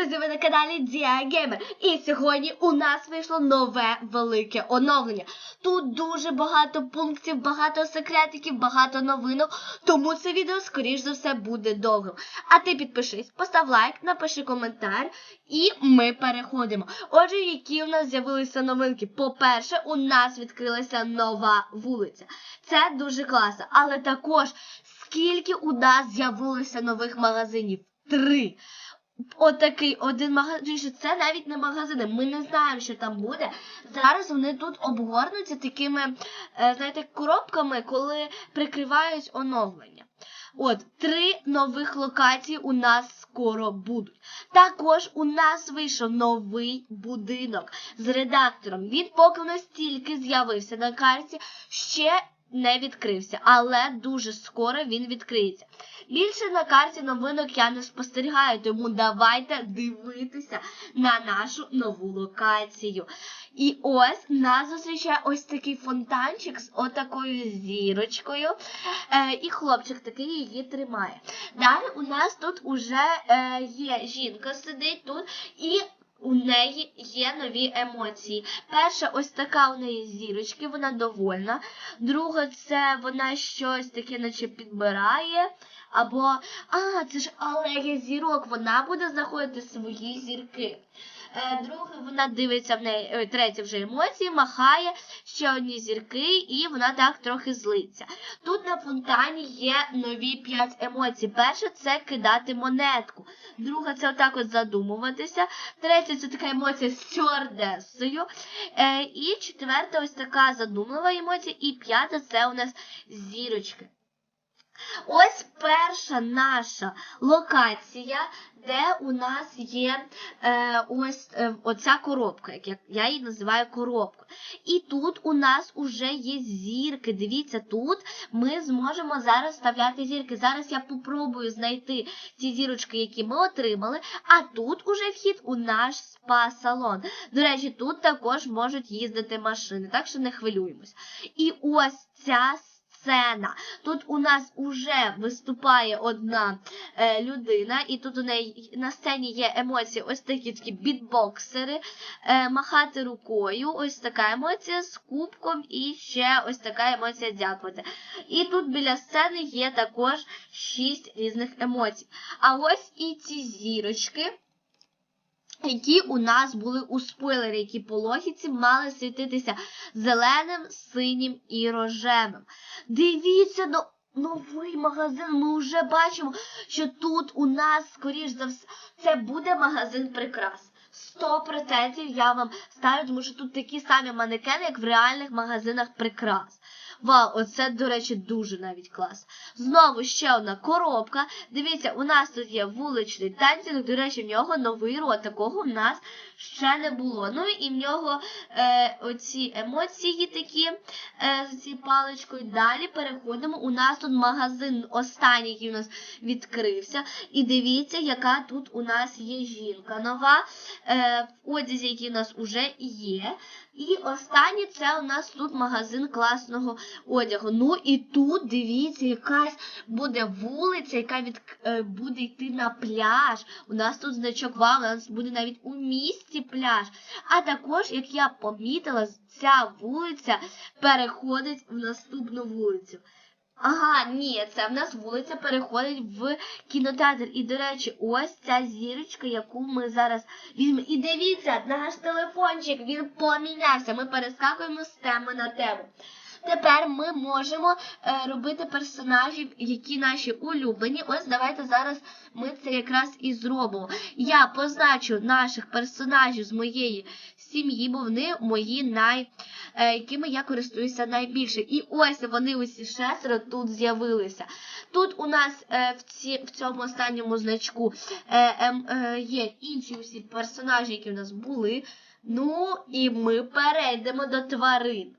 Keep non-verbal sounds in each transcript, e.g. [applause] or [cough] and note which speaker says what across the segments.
Speaker 1: друзі, ви на каналі Gamer. І сьогодні у нас вийшло нове велике оновлення. Тут дуже багато пунктів, багато секретиків, багато новинок, тому це відео, скоріш за все, буде довгим. А ти підпишись, постав лайк, напиши коментар, і ми переходимо. Отже, які у нас з'явилися новинки? По-перше, у нас відкрилася нова вулиця. Це дуже класно. Але також скільки у нас з'явилося нових магазинів? Три. Отакий один магазин. що Це навіть не магазини. Ми не знаємо, що там буде. Зараз вони тут обгорнуться такими, е, знаєте, коробками, коли прикривають оновлення. От, три нових локації у нас скоро будуть. Також у нас вийшов новий будинок з редактором. Він поки настільки з'явився на карті, ще не відкрився, але дуже скоро він відкриється. Більше на карті новинок я не спостерігаю, тому давайте дивитися на нашу нову локацію. І ось нас зустрічає ось такий фонтанчик з отакою зірочкою. Е, і хлопчик такий її тримає. Далі у нас тут уже е, є жінка сидить тут і. У неї є нові емоції. Перша, ось така у неї зірочки, вона довольна. Друга, це вона щось таке, наче підбирає. Або, а, це ж алея зірок, вона буде знаходити свої зірки. Е, Друге, вона дивиться в неї, ой, третє вже емоції, махає ще одні зірки, і вона так трохи злиться. Тут на фонтані є нові п'ять емоцій. Перше це кидати монетку. Друга це отак от задумуватися. Третя це така емоція з стюардесою. Е, І четверта ось така задумлива емоція. І п'ята це у нас зірочки. Ось перша наша локація, де у нас є е, ось е, оця коробка, як я, її називаю коробкою. І тут у нас уже є зірки. Дивіться, тут ми зможемо зараз вставляти зірки. Зараз я попробую знайти ці зірочки, які ми отримали. А тут уже вхід у наш спа-салон. До речі, тут також можуть їздити машини, так що не хвилюємось. І ось ця сцена. Тут у нас уже виступає одна е, людина, і тут у неї на сцені є емоції, ось такі такі бітбоксери, е, махати рукою, ось така емоція з кубком, і ще ось така емоція дякувати. І тут біля сцени є також шість різних емоцій. А ось і ці зірочки. Які у нас були у спойлері, які по логіці мали світитися зеленим, синім і рожевим. Дивіться на новий магазин. Ми вже бачимо, що тут у нас, скоріш за все, це буде магазин прикрас. 100% я вам ставлю, тому що тут такі самі манекени, як в реальних магазинах прикрас. Вау, оце, до речі, дуже навіть клас. Знову ще одна коробка. Дивіться, у нас тут є вуличний танцінг, до речі, в нього новий рот. Такого в нас ще не було. Ну і в нього е, оці емоції такі е, з цією паличкою. Далі переходимо. У нас тут магазин останній, який у нас відкрився. І дивіться, яка тут у нас є жінка нова. Е, в одязі, який у нас вже є. І останнє це у нас тут магазин класного одягу. Ну і тут, дивіться, якась буде вулиця, яка від, е, буде йти на пляж. У нас тут значок вау, у нас буде навіть у місті пляж. А також, як я помітила, ця вулиця переходить в наступну вулицю. Ага, ні, це в нас вулиця переходить в кінотеатр. І, до речі, ось ця зірочка, яку ми зараз візьмемо. І дивіться, наш телефончик, він помінявся. Ми перескакуємо з теми на тему. Тепер ми можемо е, робити персонажів, які наші улюблені. Ось давайте зараз ми це якраз і зробимо. Я позначу наших персонажів з моєї сім'ї, бо вони мої най, е, якими я користуюся найбільше. І ось вони усі шестеро тут з'явилися. Тут у нас е, в, ці, в цьому останньому значку е, е, є інші усі персонажі, які в нас були. Ну і ми перейдемо до тварин.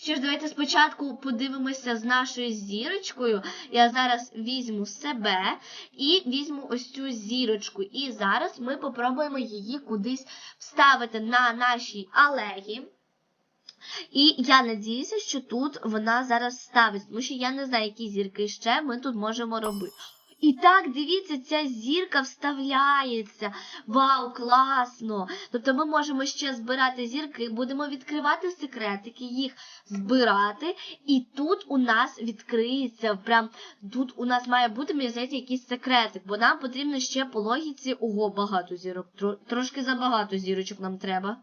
Speaker 1: Що ж, давайте спочатку подивимося з нашою зірочкою. Я зараз візьму себе і візьму ось цю зірочку. І зараз ми попробуємо її кудись вставити на нашій алеї. І я надіюся, що тут вона зараз ставить, тому що я не знаю, які зірки ще ми тут можемо робити. І так, дивіться, ця зірка вставляється. Вау, класно! Тобто ми можемо ще збирати зірки, будемо відкривати секретики, їх збирати. І тут у нас відкриється, прям тут у нас має бути, мені здається, якийсь секретик, бо нам потрібно ще по логіці, ого, багато зірок. Тро- Трошки забагато зірочок нам треба.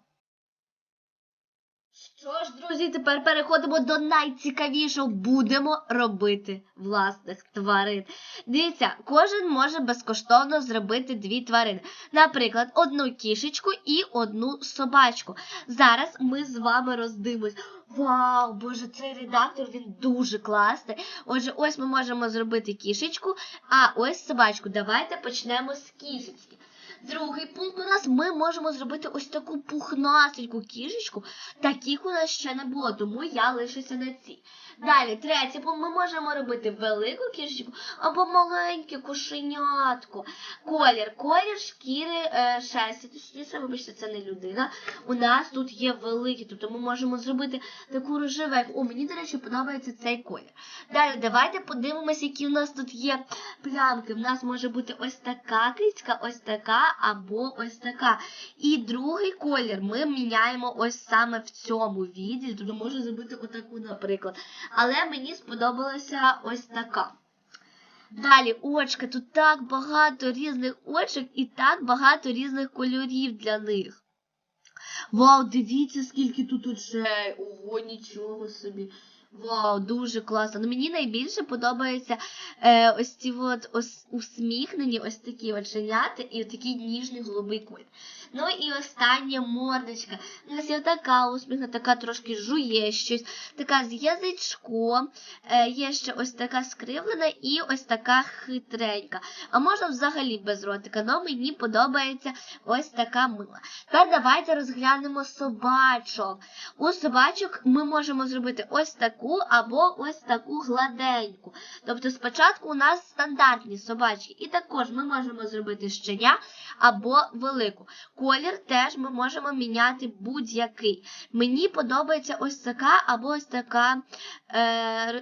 Speaker 1: Що ж, друзі, тепер переходимо до найцікавішого. Будемо робити власних тварин. Дивіться, кожен може безкоштовно зробити дві тварини. Наприклад, одну кішечку і одну собачку. Зараз ми з вами роздивимось. Вау, боже, цей редактор він дуже класний. Отже, ось ми можемо зробити кішечку, а ось собачку. Давайте почнемо з кішечки. Другий пункт у нас ми можемо зробити ось таку пухнасеньку кішечку. Таких у нас ще не було, тому я лишуся на цій. Далі, третій пункт, ми можемо робити велику кішечку або маленьке кошенятко. Колір, колір шкіри е, шерсті, точніше, вибачте, це не людина. У нас тут є великі, тобто ми можемо зробити таку рожеву. О, мені, до речі, подобається цей колір. Далі, давайте подивимося, які у нас тут є плямки. У нас може бути ось така кицька, ось така або ось така. І другий колір ми міняємо ось саме в цьому відділі. Тобто можна зробити отаку, наприклад. Але мені сподобалася ось така. Далі очка. Тут так багато різних очок і так багато різних кольорів для них. Вау, дивіться, скільки тут очей. Ого, нічого собі. Вау, дуже класно. Ну, мені найбільше подобаються е, ось ці от ось усміхнені, ось такі оченята і такий ніжний голубий колір. Ну і остання мордочка. У нас є така усміхна, така трошки жує щось, така з язичком, е, є ще ось така скривлена і ось така хитренька. А можна взагалі без ротика, але мені подобається ось така мила. Тепер давайте розглянемо собачок. У собачок ми можемо зробити ось таку або ось таку гладеньку. Тобто спочатку у нас стандартні собачки, і також ми можемо зробити щеня або велику. Колір теж ми можемо міняти будь-який. Мені подобається ось така або ось така е,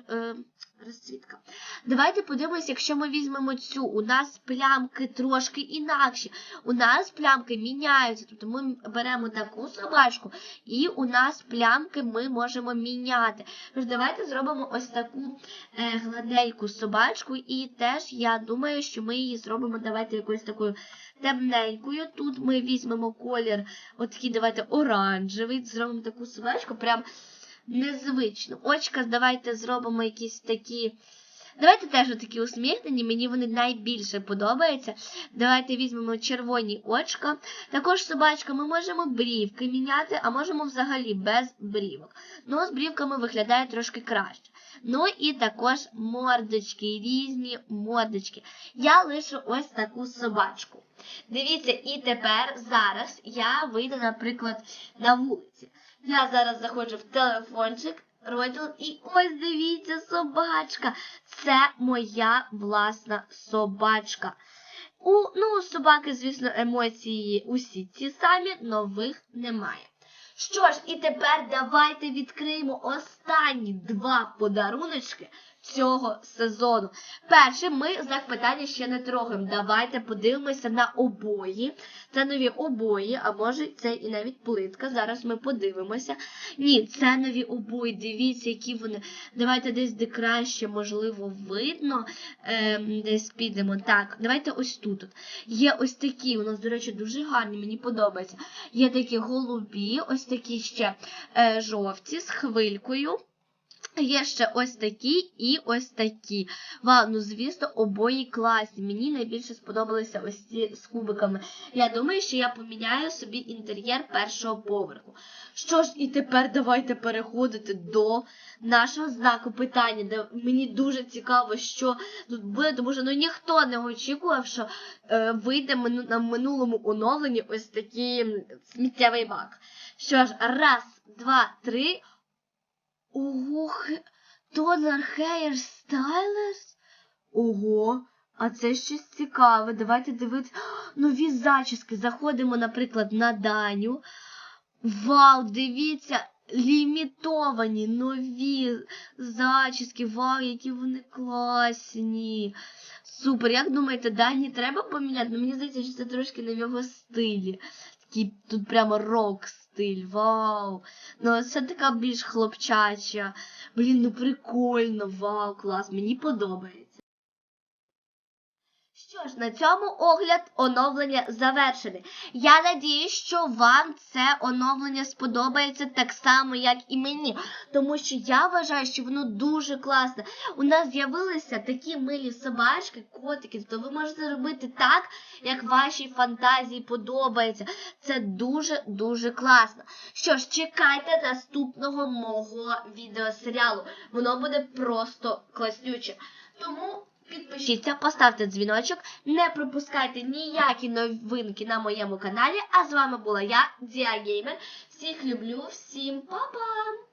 Speaker 1: е, розцвітка. Давайте подивимося, якщо ми візьмемо цю, у нас плямки трошки інакші. У нас плямки міняються. Тобто ми беремо таку собачку, і у нас плямки ми можемо міняти. Тож давайте зробимо ось таку е, гладеньку собачку, і теж я думаю, що ми її зробимо давайте якоюсь такою темненькою. Тут ми візьмемо колір, от такий давайте оранжевий, зробимо таку собачку, прям незвично. Очка, давайте зробимо якісь такі. Давайте теж такі усміхнені, мені вони найбільше подобаються. Давайте візьмемо червоні очка. Також собачка ми можемо брівки міняти, а можемо взагалі без брівок. Ну, з брівками виглядає трошки краще. Ну і також мордочки, різні мордочки. Я лишу ось таку собачку. Дивіться, і тепер зараз я вийду, наприклад, на вулиці. Я зараз заходжу в телефончик, розділ, і ось дивіться, собачка. Це моя власна собачка. У, ну, у собаки, звісно, емоції усі ті самі, нових немає. Що ж, і тепер давайте відкриємо останні два подаруночки цього сезону. Перший ми знак питання ще не трогаємо. Давайте подивимося на обої. Це нові обої, а може це і навіть плитка. Зараз ми подивимося. Ні, це нові обої. Дивіться, які вони. Давайте десь де краще, можливо, видно. Ем, десь підемо. Так, давайте ось тут. Є ось такі, у нас, до речі, дуже гарні, мені подобається. Є такі голубі, ось такі ще е, жовті з хвилькою. Є ще ось такі і ось такі. Вау, ну звісно, обої класні. Мені найбільше сподобалися ось ці з кубиками. Я думаю, що я поміняю собі інтер'єр першого поверху. Що ж, і тепер давайте переходити до нашого знаку питання, де мені дуже цікаво, що тут буде, тому що ну, ніхто не очікував, що е, вийде на минулому оновленні ось такий сміттєвий бак. Що ж, раз, два, три. Ого, хе... Тонер Hair Stylist? Ого, а це щось цікаве. Давайте дивитися. [gasps] Нові зачіски. Заходимо, наприклад, на Даню. Вау, дивіться, лімітовані нові зачіски. Вау, які вони класні. Супер, як думаєте, Дані треба поміняти? Ну, мені здається, що це трошки в його стилі. Такий тут прямо рок стиль. Вау. Ну, це така більш хлопчача. Блін, ну прикольно, вау, клас, мені подобається. Що ж, на цьому огляд оновлення завершений. Я надію, що вам це оновлення сподобається так само, як і мені. Тому що я вважаю, що воно дуже класне. У нас з'явилися такі милі собачки, котики, то ви можете робити так, як вашій фантазії подобається. Це дуже-дуже класно. Що ж, чекайте наступного мого відеосеріалу. Воно буде просто класнюче. Тому. Підпишіться, поставте дзвіночок, не пропускайте ніякі новинки на моєму каналі. А з вами була я, Діа Геймер. Всіх люблю, всім па-па!